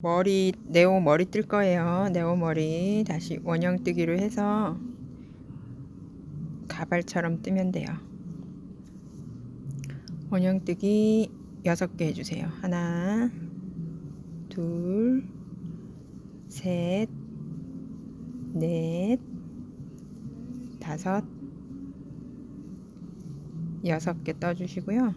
머리 네오 머리 뜰 거예요. 네오 머리 다시 원형 뜨기로 해서 가발처럼 뜨면 돼요. 원형 뜨기 6개 해주세요. 하나, 둘, 셋, 넷, 다섯, 여섯 개 떠주시고요.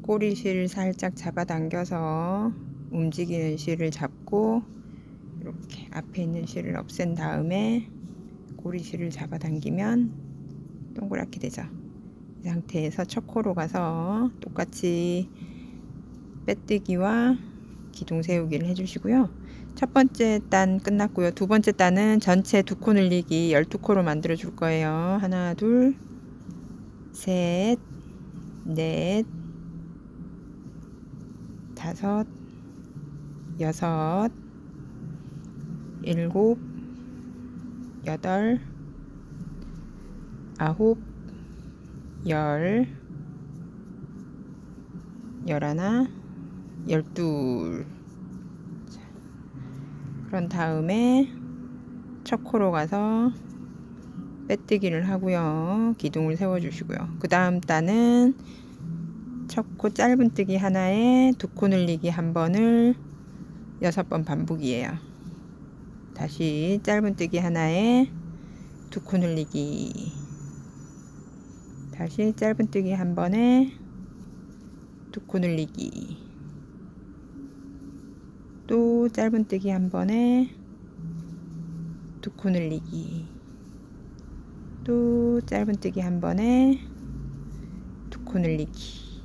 꼬리실 살짝 잡아당겨서 움직이는 실을 잡고 이렇게 앞에 있는 실을 없앤 다음에 꼬리실을 잡아당기면 동그랗게 되죠. 이 상태에서 첫 코로 가서 똑같이 빼뜨기와 기둥 세우기를 해주시고요. 첫 번째 단 끝났고요. 두 번째 단은 전체 두 코 늘리기 12코로 만들어 줄 거예요. 하나, 둘, 셋, 넷, 다섯, 여섯, 일곱, 여덟, 아홉, 열, 열하나, 열둘. 자, 그런 다음에 첫 코로 가서 빼뜨기를 하고요. 기둥을 세워주시고요. 그 다음 단은 첫 코 짧은뜨기 하나에 두 코 늘리기 한 번을 여섯 번 반복이에요. 다시 짧은뜨기 하나에 두 코 늘리기. 다시 짧은뜨기 한 번에 두 코 늘리기. 또 짧은뜨기 한 번에 두 코 늘리기. 또 짧은뜨기 한 번에 두 코 늘리기.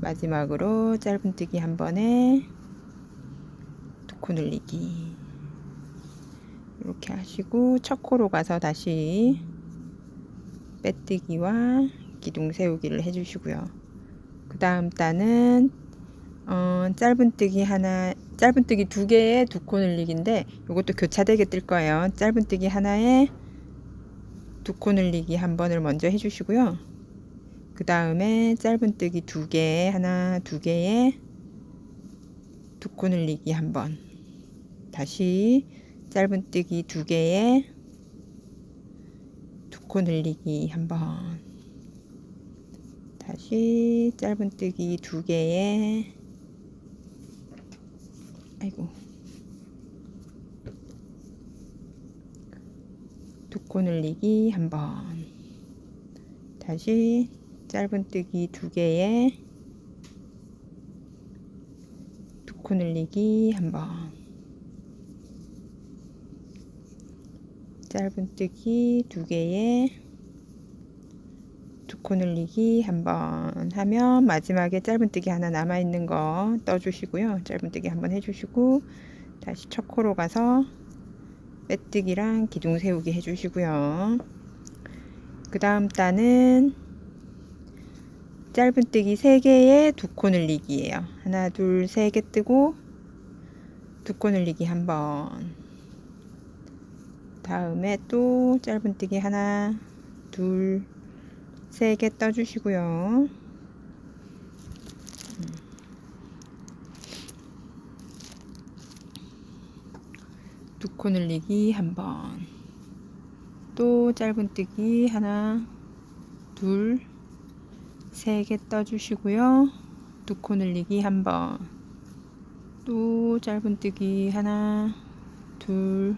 마지막으로 짧은뜨기 한 번에 두코 늘리기 이렇게 하시고 첫 코로 가서 다시 빼뜨기와 기둥 세우기를 해주시고요. 그 다음 단은 어, 짧은뜨기 하나, 짧은뜨기 두 개에 두 코 늘리기인데 이것도 교차되게 뜰 거예요. 짧은뜨기 하나에 두 코 늘리기 한 번을 먼저 해주시고요. 그 다음에 짧은뜨기 두 개, 하나, 두 개에 두 코 늘리기 한 번. 다시 짧은뜨기 두 개에 두 코 늘리기 한 번. 다시 짧은뜨기 두 개에 아이고 두 코 늘리기 한 번. 다시 짧은뜨기 두 개에 두 코 늘리기 한 번. 짧은뜨기 두 개에 두 코 늘리기 한 번 하면 마지막에 짧은뜨기 하나 남아 있는 거 떠주시고요. 짧은뜨기 한번 해주시고 다시 첫 코로 가서 빼뜨기랑 기둥 세우기 해주시고요. 그 다음 단은 짧은뜨기 3개에 두 코 늘리기예요. 하나, 둘, 세 개 뜨고 두 코 늘리기 한 번. 다음에 또 짧은뜨기 하나, 둘, 세 개 떠주시고요. 두 코 늘리기 한 번. 또 짧은뜨기 하나, 둘, 세 개 떠주시고요. 두 코 늘리기 한 번. 또 짧은뜨기 하나, 둘,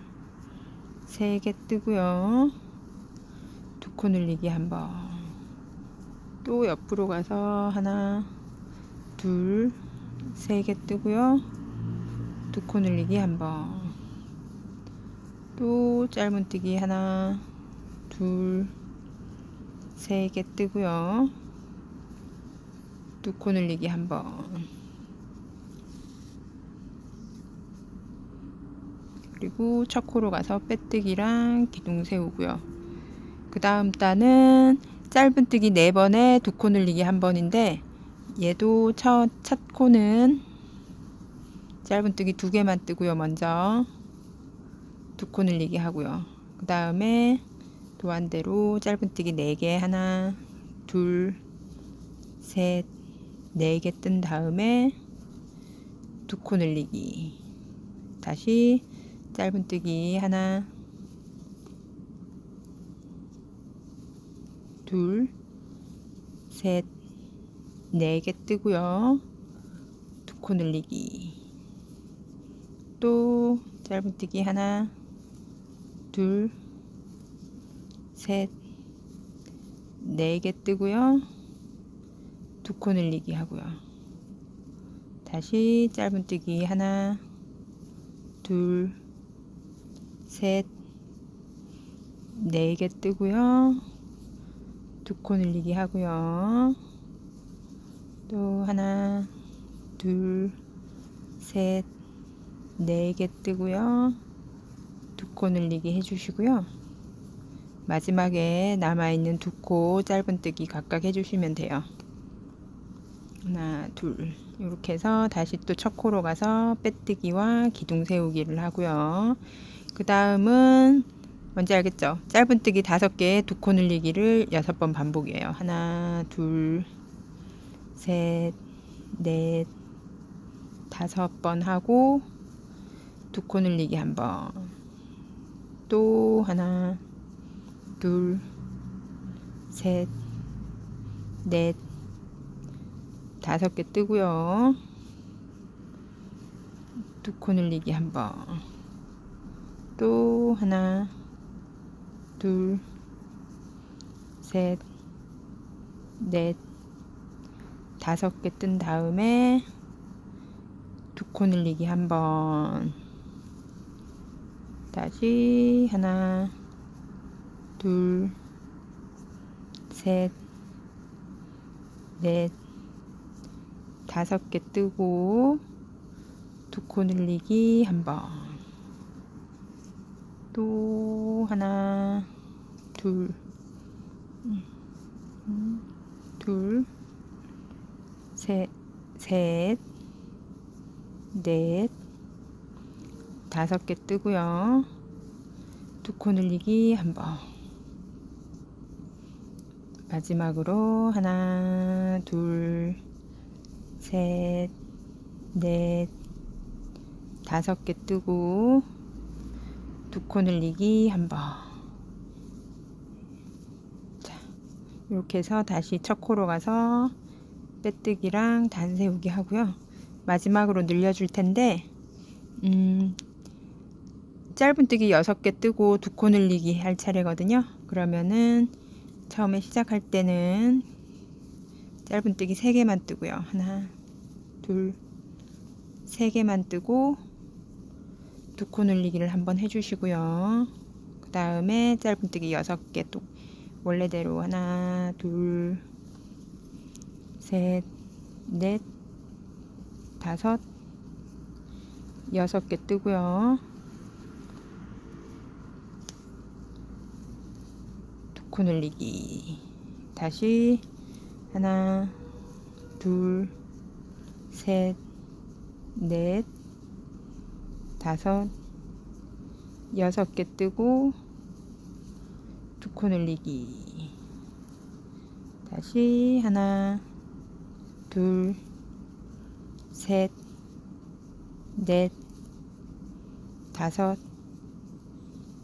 세 개 뜨고요. 두 코 늘리기 한 번. 또 옆으로 가서 하나, 둘, 세 개 뜨고요. 두 코 늘리기 한 번. 또 짧은뜨기 하나, 둘, 세 개 뜨고요. 두 코 늘리기 한 번. 그리고 첫 코로 가서 빼뜨기랑 기둥 세우고요. 그 다음 단은 짧은뜨기 4번에 두 코 늘리기 한 번인데 얘도 첫, 첫 코는 짧은뜨기 두 개만 뜨고요. 먼저 두 코 늘리기 하고요. 그 다음에 또한대로 짧은뜨기 4개 하나 둘 셋 네 개 뜬 다음에 두 코 늘리기 다시 짧은뜨기 하나. 둘. 셋. 네 개 뜨고요. 두 코 늘리기. 또 짧은뜨기 하나. 둘. 셋. 네 개 뜨고요. 두 코 늘리기 하고요. 다시 짧은뜨기 하나. 둘 셋 네 개 뜨고요. 두 코 늘리기 하고요. 또 하나 둘 셋 네 개 뜨고요. 두 코 늘리기 해주시고요. 마지막에 남아있는 두 코 짧은뜨기 각각 해주시면 돼요. 하나 둘. 이렇게 해서 다시 또 첫 코로 가서 빼뜨기와 기둥 세우기를 하고요 그 다음은 뭔지 알겠죠? 짧은뜨기 다섯 개에 두 코 늘리기를 여섯 번 반복이에요 하나 둘 셋, 넷, 다섯 번 하고 두 코 늘리기 한 번. 또 하나, 둘, 셋, 넷, 다섯 개 뜨고요. 두 코 늘리기 한 번. 또 하나, 둘, 셋, 넷, 다섯 개 뜬 다음에 두 코 늘리기 한 번. 다시 하나 둘 셋 넷 다섯 개 뜨고 두 코 늘리기 한 번 또 하나 둘. 음, 둘. 셋, 셋, 넷, 다섯 개 뜨고요. 두 코 늘리기 한 번. 마지막으로 하나, 둘, 셋, 넷, 다섯 개 뜨고 두 코 늘리기 한 번. 자, 이렇게 해서 다시 첫 코로 가서 빼뜨기랑 단 세우기 하고요. 마지막으로 늘려줄 텐데 음, 짧은뜨기 6개 뜨고 두 코 늘리기 할 차례거든요. 그러면은 처음에 시작할 때는 짧은뜨기 3개만 뜨고요. 하나, 둘, 3개만 뜨고 두 코 늘리기를 한번 해주시고요. 그 다음에 짧은뜨기 6개 또 원래대로 하나, 둘, 셋, 넷, 다섯, 여섯 개 뜨고요. 두 코 늘리기. 다시 하나, 둘, 셋, 넷, 다섯, 여섯 개 뜨고 두 코 늘리기. 다시 하나, 둘, 셋, 넷, 다섯,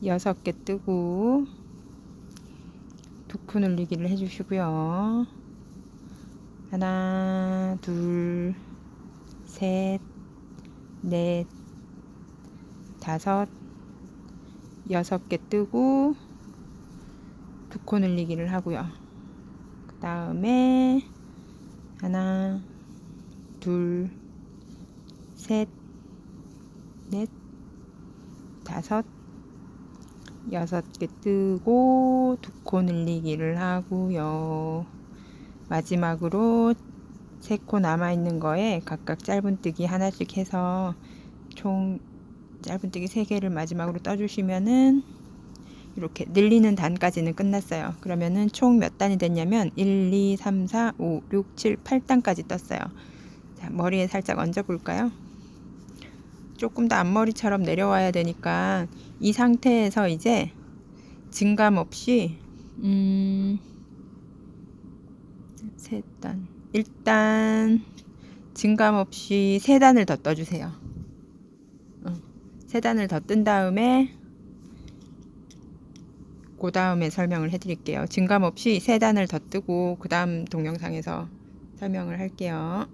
여섯 개 뜨고 두 코 늘리기를 해주시고요. 하나, 둘, 셋, 넷, 다섯, 여섯 개 뜨고 두 코 늘리기를 하고요. 그 다음에 하나, 둘, 셋, 넷, 다섯, 여섯 개 뜨고 두 코 늘리기를 하고요. 마지막으로 세 코 남아있는 거에 각각 짧은뜨기 하나씩 해서 총 짧은뜨기 세 개를 마지막으로 떠주시면은 이렇게 늘리는 단까지는 끝났어요. 그러면은 총 몇 단이 됐냐면 1, 2, 3, 4, 5, 6, 7, 8단까지 떴어요. 자, 머리에 살짝 얹어 볼까요? 조금 더 앞머리처럼 내려와야 되니까 이 상태에서 이제 증감 없이 음, 세 단. 일단 증감 없이 세 단을 더 떠주세요. 어, 세 단을 더 뜬 다음에 그 다음에 설명을 해드릴게요. 증감 없이 세 단을 더 뜨고 그 다음 동영상에서 설명을 할게요.